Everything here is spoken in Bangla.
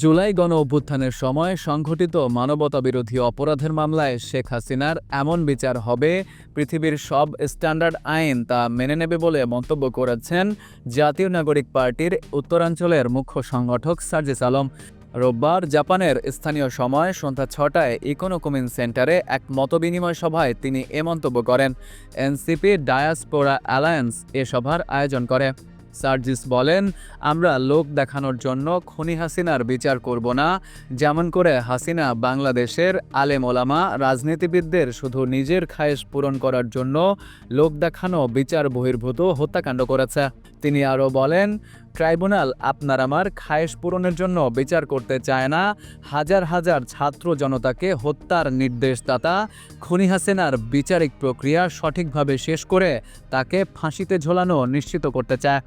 জুলাই গণ অভ্যুত্থানের সময় সংঘটিত মানবতাবিরোধী অপরাধের মামলায় শেখ হাসিনার এমন বিচার হবে, পৃথিবীর সব স্ট্যান্ডার্ড আইন তা মেনে নেবে বলে মন্তব্য করেছেন জাতীয় নাগরিক পার্টির উত্তরাঞ্চলের মুখ্য সংগঠক সার্জিস আলম। রোববার জাপানের স্থানীয় সময় সন্ধ্যা ছটায় ইকোনোকুমিন সেন্টারে এক মতবিনিময় সভায় তিনি এ মন্তব্য করেন। এনসিপি ডায়াসপোরা অ্যালায়েন্স এ সভার আয়োজন করে। সার্জিস বলেন, আমরা লোক দেখানোর জন্য খনি হাসিনার বিচার করব না। যেমন করে হাসিনা বাংলাদেশের আলেম ওলামা, রাজনীতিবিদদের শুধু নিজের খায়েশ পূরণ করার জন্য লোক দেখানো বিচার বহির্ভূত হত্যাকাণ্ড করেছে। তিনি আরও বলেন ট্রাইব্যুনাল আপনার আমার খায়েশ পূরণের জন্য বিচার করতে চায় না। হাজার হাজার ছাত্র জনতাকে হত্যার নির্দেশদাতা খনি হাসেনার বিচারিক প্রক্রিয়া সঠিকভাবে শেষ করে তাকে ফাঁসিতে ঝোলানো নিশ্চিত করতে চায়।